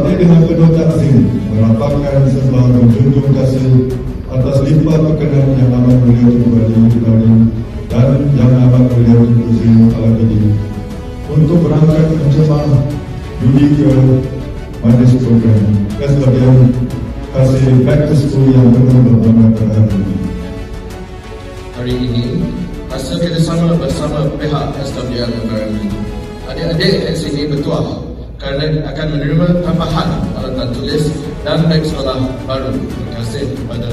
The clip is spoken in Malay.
dengan kedua takzim merapatkan sembah menjunjung kasih atas limpah perkenan yang amat mulia Haji Ibrahim dan yang amat mulia Tuan Zin Al-Abidin untuk berangkat mencemah judi ke majlis program SWM kasih back to school yang penuh berbangga pada hari ini. hari ini hasil kerjasama bersama pihak SWR Environment. Adik-adik di sini bertuah kerana akan menerima tambahan alatan tulis dan beg sekolah baru. Terima kasih kepada.